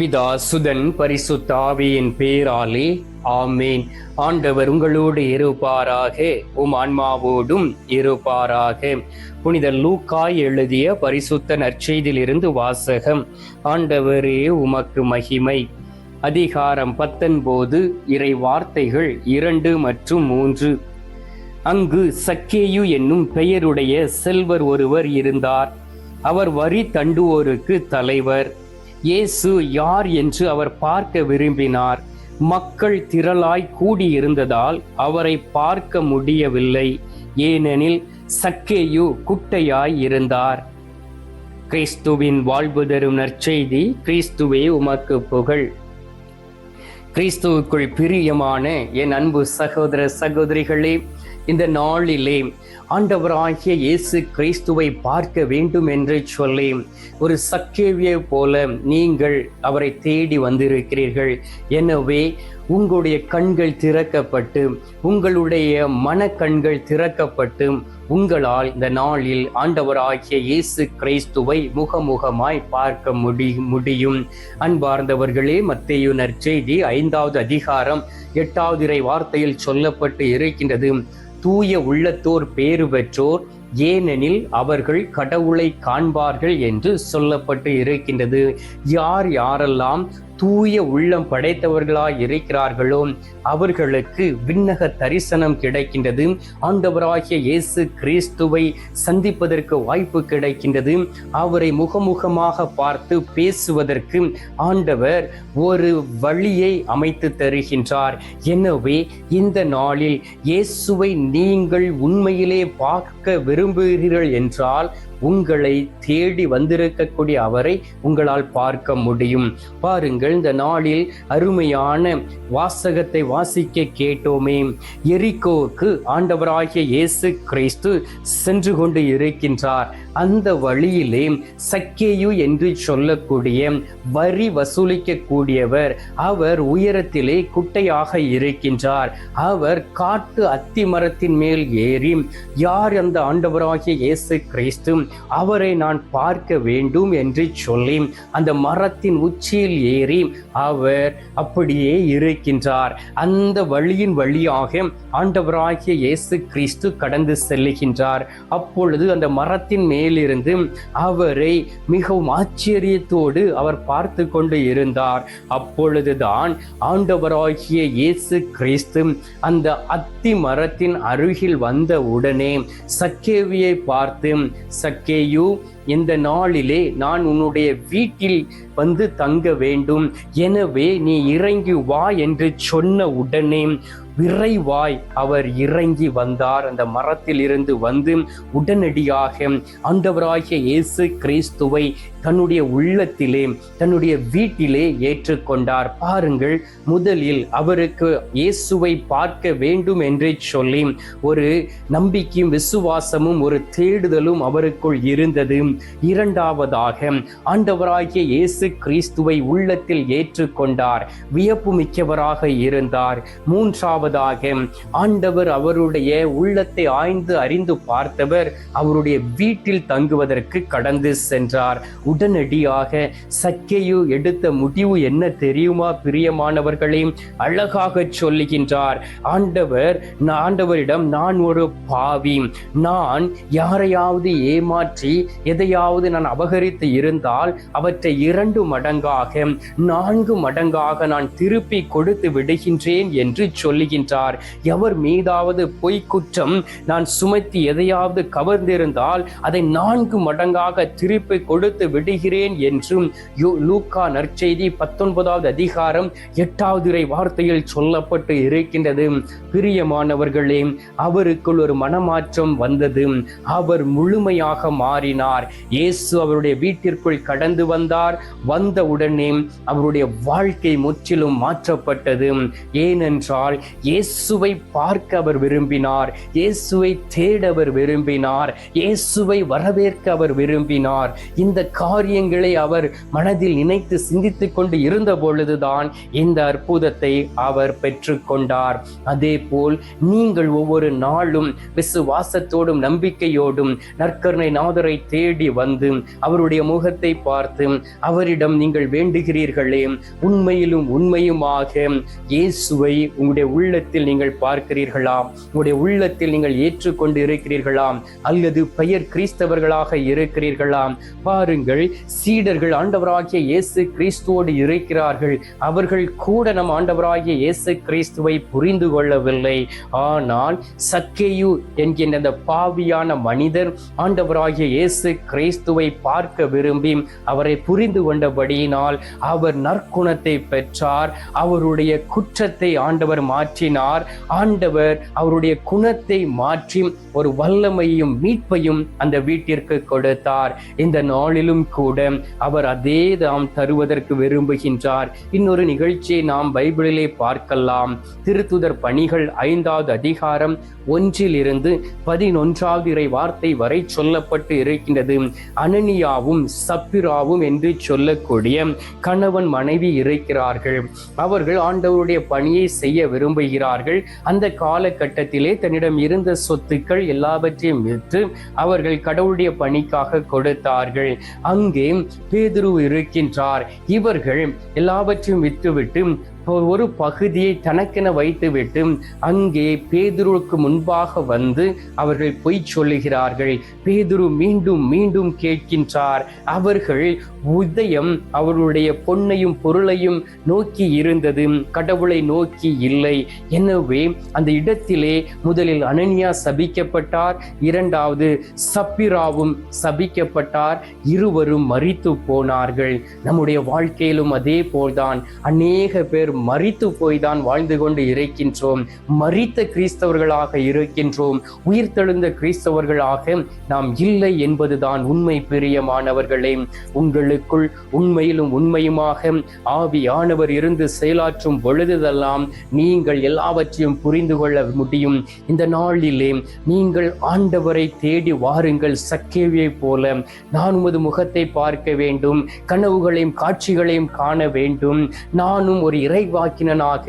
பிதா சுதன் பரிசுத்தாவியின் பேராலே ஆமேன். ஆண்டவர் உங்களோடு இருப்பாராக உம் ஆன்மாவோடும் இருப்பாராக. புனித லூக்காய் எழுதிய பரிசுத்த நற்செய்தியிலிருந்து வாசகம் ஆண்டவரே உமக்கு மகிமை. அதிகாரம் பத்தொன்பது இறை வார்த்தைகள் இரண்டு மற்றும் மூன்று. அங்கு சக்கேயு என்னும் பெயருடைய செல்வர் ஒருவர் இருந்தார். அவர் வரி தண்டுவோருக்கு தலைவர். இயேசு யார் என்று அவர் பார்க்க விரும்பினார். மக்கள் திரளாய் கூடியிருந்ததால் அவரை பார்க்க முடியவில்லை. ஏனெனில் சக்கேயு குட்டையாய் இருந்தார். கிறிஸ்துவின் வாழ்வு தரும் நற்செய்தி கிறிஸ்துவே உமக்கு புகழ். கிறிஸ்துவுக்குள் பிரியமான என் அன்பு சகோதர சகோதரிகளே இந்த நாளிலே ஆண்டவராகிய இயேசு கிறிஸ்துவை பார்க்க வேண்டும் என்று சொல்லி ஒரு சக்கேவியை போல நீங்கள் அவரை தேடி வந்திருக்கிறீர்கள். எனவே உங்களுடைய கண்கள் திறக்கப்பட்டு உங்களுடைய மனக்கண்கள் திறக்கப்பட்டு உங்களால் இந்த நாளில் ஆண்டவராகிய இயேசு கிறிஸ்துவை முகமுகமாய் பார்க்க முடி முடியும். அன்பார்ந்தவர்களே மத்தேயு நற்செய்தி ஐந்தாவது அதிகாரம் எட்டாவது இறை வார்த்தையில் சொல்லப்பட்டு இருக்கின்றது. தூய உள்ளத்தோர் பேர் பேறு பெற்றோர் ஏனெனில் அவர்கள் கடவுளை காண்பார்கள் என்று சொல்லப்பட்டு இருக்கின்றது. யார் யாரெல்லாம் தூய உள்ளம் படைத்தவர்களாய் இருக்கிறார்களோ அவர்களுக்கு விண்ணக தரிசனம் கிடைக்கின்றது. ஆண்டவராகிய இயேசு கிறிஸ்துவை சந்திப்பதற்கு வாய்ப்பு கிடைக்கின்றது. அவரை முகமுகமாக பார்த்து பேசுவதற்கு ஆண்டவர் ஒரு வழியை அமைத்து தருகின்றார். எனவே இந்த நாளில் இயேசுவை நீங்கள் உண்மையிலே பார்க்க விரும்புகிறீர்கள் என்றால் உங்களை தேடி வந்திருக்கக்கூடிய அவரை உங்களால் பார்க்க முடியும். பாருங்கள் இந்த நாளில் அருமையான வாசகத்தை வாசிக்க கேட்டோமே. எரிக்கோவுக்கு ஆண்டவராகிய இயேசு கிறிஸ்து சென்று கொண்டு இருக்கின்றார். அந்த வழியிலே சக்கேயு என்று சொல்லக்கூடிய வரி வசூலிக்கக்கூடியவர் அவர் உயரத்திலே குட்டையாக இருக்கின்றார். அவர் காட்டு அத்தி மரத்தின் மேல் ஏறி யார் அந்த ஆண்டவராகிய இயேசு கிறிஸ்து? அவரை நான் பார்க்க வேண்டும் என்று சொல்லி அந்த மரத்தின் உச்சியில் ஏறி அவர் அப்படியே இருக்கின்றார். அந்த வழியின் வழியாக ஆண்டவராகிய இயேசு கிறிஸ்து கடந்து செல்லுகின்றார் அப்பொழுது அந்த மரத்தின் மேலிருந்து அவரை மிகவும் ஆச்சரியத்தோடு அவர் பார்த்து கொண்டு இருந்தார். அப்பொழுதுதான் ஆண்டவராகிய இயேசு கிறிஸ்து அந்த அத்தி மரத்தின் அருகில் வந்த உடனே சக்கேவியை பார்த்து சக்கேயு இந்த நாளிலே நான் உன்னுடைய வீட்டில் வந்து தங்க வேண்டும். எனவே நீ இறங்கி வா என்று சொன்ன உடனே விரைவாய் அவர் இறங்கி வந்தார். அந்த மரத்தில் இருந்து வந்து உடனடியாக ஆண்டவராகிய இயேசு கிறிஸ்துவை தன்னுடைய உள்ளத்திலே தன்னுடைய வீட்டிலே ஏற்றுக்கொண்டார். பாருங்கள் முதலில் அவருக்கு இயேசுவை பார்க்க வேண்டும் என்று சொல்லி ஒரு நம்பிக்கையும் விசுவாசமும் ஒரு தேடுதலும் அவருக்குள் இருந்தது. இரண்டாவதாக ஆண்டவராகிய இயேசு கிறிஸ்துவை உள்ளத்தில் ஏற்றுக்கொண்டார். வியப்பு மிக்கவராக இருந்தார். மூன்றாவதாக ஆண்டவர் அவருடைய உள்ளத்தை ஆய்ந்து அறிந்து பார்த்தவர் அவருடைய வீட்டில் தங்குவதற்கு கடந்து சென்றார். உடனடியாக சக்கையு எடுத்த முடிவு என்ன தெரியுமா? பிரியமானவர்களே அழகாக சொல்லுகின்றார். ஆண்டவர் ஆண்டவரிடம் நான் ஒரு பாவி. நான் யாரையாவது ஏமாற்றி எதையாவது நான் அபகரித்து இருந்தால் அவற்றை இரண்டு மடங்காக நான்கு மடங்காக நான் திருப்பி கொடுத்து விடுகின்றேன் என்று சொல்லுகின்றார். எவர் மீதாவது பொய்க்குற்றம் நான் சுமத்தி எதையாவது கவர்ந்திருந்தால் அதை நான்கு மடங்காக திருப்பி கொடுத்து விடுகிறேன் என்றும் லூக்கா நற்செய்தி பத்தொன்பதாவது அதிகாரம் எட்டாவது இறை வார்த்தையில் சொல்லப்பட்டு இருக்கின்றது. பிரியமானவர்களே அவருக்குள் ஒரு மனமாற்றம் வந்தது. அவர் முழுமையாக மாறினார். இயேசு அவருடைய வீட்டிற்குள் கடந்து வந்தார். வந்த உடனே அவருடைய வாழ்க்கை முற்றிலும் மாற்றப்பட்டது. ஏனென்றால் இயேசுவை பார்க்க அவர் விரும்பினார். இயேசுவை தேட அவர் விரும்பினார். இயேசுவை வரவேற்க அவர் விரும்பினார். இந்த காரியங்களை அவர் மனதில் நினைத்து சிந்தித்துக் கொண்டு இருந்த பொழுதுதான் இந்த அற்புதத்தை அவர் பெற்றுக்கொண்டார். அதே போல் நீங்கள் ஒவ்வொரு நாளும் விசுவாசத்தோடும் நம்பிக்கையோடும் நற்கருணை நாதரை தேடி வந்து அவருடைய முகத்தை பார்த்து அவரிடம் நீங்கள் வேண்டுகிறீர்களே உண்மையிலும் உண்மையுமாக இயேசுவை உங்களுடைய உள்ளத்தில் நீங்கள் பார்க்கிறீர்களாம் உங்களுடைய உள்ளத்தில் நீங்கள் ஏற்றுக்கொண்டு இருக்கிறீர்களாம் அல்லது பெயர் கிறிஸ்தவர்களாக இருக்கிறீர்களாம். பாருங்கள் சீடர்கள் ஆண்டவராகிய இயேசு கிறிஸ்துவோடு இருக்கிறார்கள். அவர்கள் கூட நம் ஆண்டவராகிய இயேசு கிறிஸ்துவை புரிந்து கொள்ளவில்லை. ஆனால் சக்கேயு என்கின்ற அந்த பாவியான மனிதர் ஆண்டவராகிய இயேசு கிறிஸ்துவை பார்க்க விரும்பி அவரை புரிந்து கொண்டபடியினால் அவர் நற்குணத்தை பெற்றார். அவருடைய குற்றத்தை ஆண்டவர் மாற்றினார். ஆண்டவர் அவருடைய குணத்தை மாற்றி ஒரு வல்லமையும் மீட்பையும் அந்த வீட்டிற்கு கொடுத்தார். இந்த நாளிலும் கூட அவர் அதே தாம் தருவதற்கு விரும்புகின்றார். இன்னொரு நிகழ்ச்சியை நாம் பைபிளிலே பார்க்கலாம். திருத்துதர் பணிகள் ஐந்தாவது அதிகாரம் ஒன்றிலிருந்து பதினொன்றாவது இறை வார்த்தை வரை சொல்லப்பட்டு இருக்கின்றது. அனனியாவும் சப்பிராவும் என்று சொல்லக்கூடிய கணவன் மனைவி இருக்கிறார்கள். அவர்கள் ஆண்டவருடைய பணியை செய்ய விரும்புகிறார்கள். அந்த காலகட்டத்திலே தன்னிடம் இருந்த சொத்துக்கள் எல்லாவற்றையும் விற்று அவர்கள் கடவுளுடைய பணிக்காக கொடுத்தார்கள். அங்கே பேதுரு இருக்கின்றார். இவர்கள் எல்லாவற்றையும் விட்டுவிட்டு ஒரு பகுதியை தனக்கென வைத்துவிட்டு அங்கே பேதுருவுக்கு முன்பாக வந்து அவர்கள் பொய் சொல்லுகிறார்கள். பேதுரு மீண்டும் மீண்டும் கேட்கின்றார். அவர்கள் உதயம் அவருடைய பொன்னையும் பொருளையும் நோக்கி இருந்தது. கடவுளை நோக்கி இல்லை. எனவே அந்த இடத்திலே முதலில் அனன்யா சபிக்கப்பட்டார். இரண்டாவது சப்பிராவும் சபிக்கப்பட்டார். இருவரும் மறித்து போனார்கள். நம்முடைய வாழ்க்கையிலும் அதே போல்தான். அநேக பேர் பேர் மறித்து போய்தான் வாழ்ந்து கொண்டு இருக்கின்றோம். மறித்த கிறிஸ்தவர்களாக இருக்கின்றோம். உயிர்த்தெழுந்த கிறிஸ்தவர்களாக நாம் இல்லை என்பதுதான் உண்மை பிரியமானவர்களே. உங்களுக்குள் உண்மையிலும் உண்மையுமாக ஆவியானவர் இருந்து செயலாற்றும் பொழுதுதெல்லாம் நீங்கள் எல்லாவற்றையும் புரிந்து கொள்ள முடியும். இந்த நாளிலே நீங்கள் ஆண்டவரை தேடி வாருங்கள் சக்கேவியை போல. நான் உமது முகத்தை பார்க்க வேண்டும். கனவுகளையும் காட்சிகளையும் காண வேண்டும். நானும் ஒரு இறை இறைவாக்கினனாக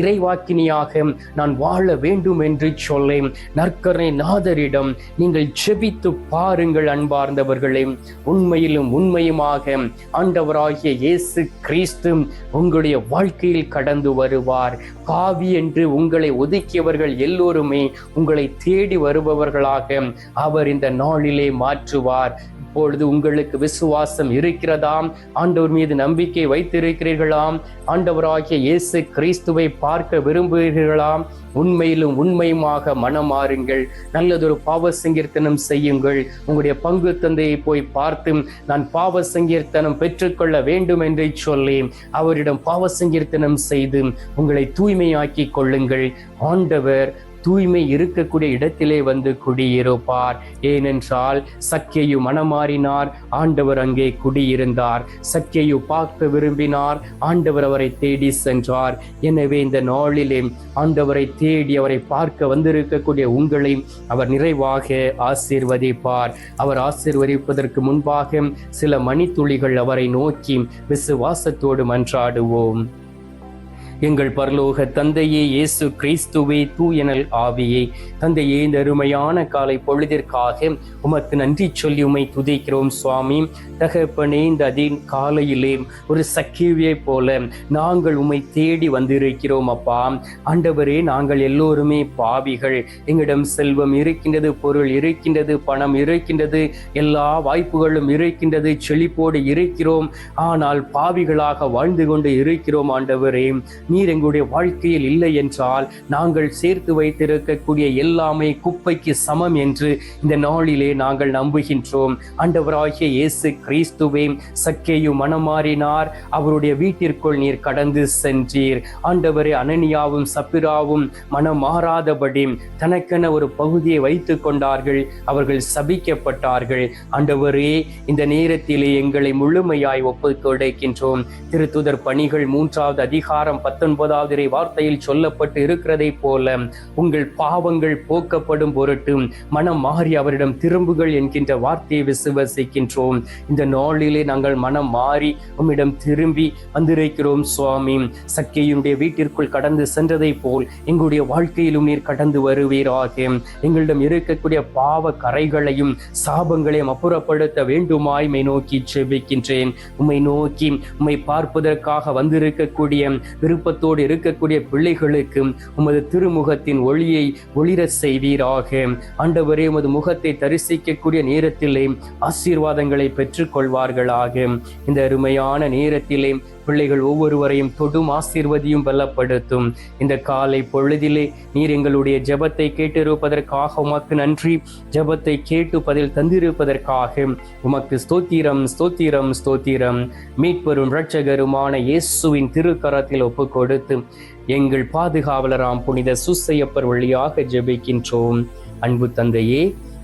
இறைவாக்கினியாக நான் வாழ வேண்டும் என்று சொல்லேன். நற்கரை நாதரிடம் நீங்கள் செபித்து பாருங்கள் அன்பார்ந்தவர்களே. உண்மையிலும் உண்மையுமாக ஆண்டவராகிய இயேசு கிறிஸ்து உங்களுடைய வாழ்க்கையில் கடந்து வருவார். பாவி என்று உங்களை ஒதுக்கியவர்கள் எல்லோருமே உங்களை தேடி வருபவர்களாக அவர் இந்த நாளிலே மாற்றுவார். இப்பொழுது உங்களுக்கு விசுவாசம் இருக்கிறதாம். ஆண்டவர் மீது நம்பிக்கை வைத்திருக்கிறீர்களாம். ஆண்டவராகிய இயேசு கிறிஸ்துவை பார்க்க விரும்புகிறீர்களாம். உண்மையிலும் உண்மையுமாக மனமாறுங்கள் நல்லதொரு பாவ சங்கீர்த்தனம் செய்யுங்கள். உங்களுடைய பங்கு தந்தையை போய் பார்த்து நான் பாவ சங்கீர்த்தனம் பெற்றுக்கொள்ள வேண்டும் என்று சொல்லி அவரிடம் பாவ சங்கீர்த்தனம் செய்து உங்களை தூய்மையாக்கி கொள்ளுங்கள். ஆண்டவர் தூய்மை இருக்கக்கூடிய இடத்திலே வந்து குடியிருப்பார். ஏனென்றால் சக்கியு மனமாறினார் ஆண்டவர் அங்கே குடியிருந்தார். சக்கியு பார்க்க விரும்பினார் ஆண்டவர் அவரை தேடி சென்றார். எனவே இந்த நாளிலே ஆண்டவரை தேடி அவரை பார்க்க வந்திருக்கக்கூடிய உங்களை அவர் நிறைவாக ஆசீர்வதிப்பார். அவர் ஆசீர்வதிப்பதற்கு முன்பாக சில மணித்துளிகள் அவரை நோக்கி விசுவாசத்தோடு மன்றாடுவோம். எங்கள் பரலோக தந்தையே இயேசு கிறிஸ்துவே தூயனல் ஆவியே. தந்தையே இந்த அருமையான காலை பொழுதிற்காக உமக்கு நன்றி சொல்லி உமை துதிக்கிறோம் சுவாமி. தகப்பனே இந்த அதின் காலையிலே ஒரு சக்கிவியை போல நாங்கள் உம்மை தேடி வந்திருக்கிறோம் அப்பா. ஆண்டவரே நாங்கள் எல்லோருமே பாவிகள். எங்களிடம் செல்வம் இருக்கின்றது பொருள் இருக்கின்றது பணம் இருக்கின்றது எல்லா வாய்ப்புகளும் இருக்கின்றது செழிப்போடு இருக்கிறோம். ஆனால் பாவிகளாக வாழ்ந்து கொண்டு இருக்கிறோம் ஆண்டவரே. நீர் எங்களுடைய வாழ்க்கையில் இல்லை என்றால் நாங்கள் சேர்த்து வைத்திருக்கக்கூடிய எல்லாமே குப்பைக்கு சமம் என்று இந்த நாளிலே நாங்கள் நம்புகின்றோம். ஆண்டவராகிய இயேசு கிறிஸ்துவே சக்கேயு மனமாறினார். அவருடைய வீட்டிற்குள் நீர் கடந்து சென்றீர். ஆண்டவரே அனனியாவும் சப்பிராவும் மனம் மாறாதபடி தனக்கென ஒரு பகுதியை வைத்து கொண்டார்கள். அவர்கள் சபிக்கப்பட்டார்கள். ஆண்டவரே இந்த நேரத்திலே எங்களை முழுமையாய் ஒப்புக் கொடுக்கின்றோம். திருத்துதர் பணிகள் மூன்றாவது அதிகாரம் பத்து பத்தொன்பதாவது வார்த்தையில் சொல்லப்பட்டு இருக்கிறதை போல உங்கள் பாவங்கள் போக்கப்படும் பொருட்டு மனம் மாறி அவரிடம் திரும்புகள் என்கின்ற வார்த்தையை விசுவசிக்கின்றோம். இந்த நாளிலே நாங்கள் மனம் மாறி உம்மிடம் திரும்பி வந்திருக்கிறோம் சுவாமி. சக்கியுடைய வீட்டிற்குள் கடந்து சென்றதை போல் எங்களுடைய வாழ்க்கையிலும் நீர் கடந்து வருவீராக. எங்களிடம் இருக்கக்கூடிய பாவ கரைகளையும் சாபங்களையும் அப்புறப்படுத்த வேண்டுமாய் மை நோக்கி செபிக்கின்றேன். உம்மை நோக்கி உம்மை பார்ப்பதற்காக வந்திருக்கக்கூடிய விருப்ப விருப்பத்தோடு இருக்கக்கூடிய பிள்ளைகளுக்கு உமது திருமுகத்தின் ஒளியை ஒளிர செய்வீராக. ஆண்டவரே உமது முகத்தை தரிசிக்கக்கூடிய நேரத்திலே ஆசீர்வாதங்களை பெற்றுக்கொள்வார்களாக. இந்த அருமையான நேரத்திலே பிள்ளைகள் ஒவ்வொருவரையும் தொடும் ஆசீர்வதியும் பலப்படுத்தும். இந்த காலை பொழுதிலே நீர் எங்களுடைய ஜெபத்தை கேட்டிருப்பதற்காக உமக்கு நன்றி. ஜெபத்தை கேட்டு பதில் தந்திருப்பதற்காக உமக்கு ஸ்தோத்திரம் ஸ்தோத்திரம் ஸ்தோத்திரம். மீட்பெரும் இரட்சகருமான இயேசுவின் திருக்கரத்தில் ஒப்பு கொடுத்து எங்கள் பாதுகாவலராம் புனித சுசையப்பர் வழியாக ஜெபிக்கின்றோம். அன்பு தந்தையே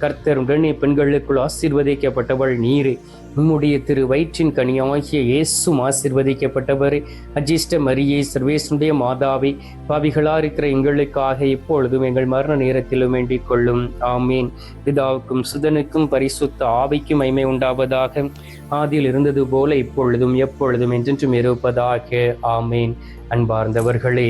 கர்த்தர் பெண்களுக்குள் ஆசீர்வதிக்கப்பட்டவள் நீரே. உம்முடைய திரு வயிற்றின் கனியாகிய இயேசும் ஆசீர்வதிக்கப்பட்டவர். அஜிஷ்ட மரியே சர்வேசனுடைய மாதாவை பாவிகளா இருக்கிற எங்களுக்காக இப்பொழுதும் எங்கள் மரண நேரத்திலும் வேண்டிக் கொள்ளும். ஆமீன். பிதாவுக்கும் சுதனுக்கும் பரிசுத்த ஆவிக்கும் மைமை உண்டாவதாக. ஆதியில் இருந்தது போல இப்பொழுதும் எப்பொழுதும் என்றென்றும் இருப்பதாக. ஆமேன். அன்பார்ந்தவர்களே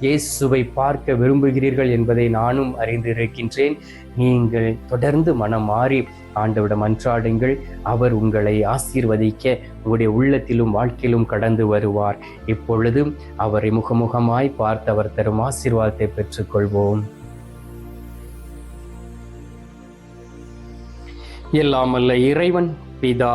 இயேசுவை பார்க்க விரும்புகிறீர்கள் என்பதை நானும் அறிந்திருக்கின்றேன். நீங்கள் தொடர்ந்து மனம் மாறி ஆண்டவிடம் அன்றாடுங்கள். அவர் உங்களை ஆசீர்வதிக்க உங்களுடைய உள்ளத்திலும் வாழ்க்கையிலும் கடந்து வருவார். இப்பொழுதும் அவரை முகமுகமாய் பார்த்து அவர் தரும் ஆசீர்வாதத்தை பெற்றுக்கொள்வோம். எல்லாம் அல்ல இறைவன் பிதா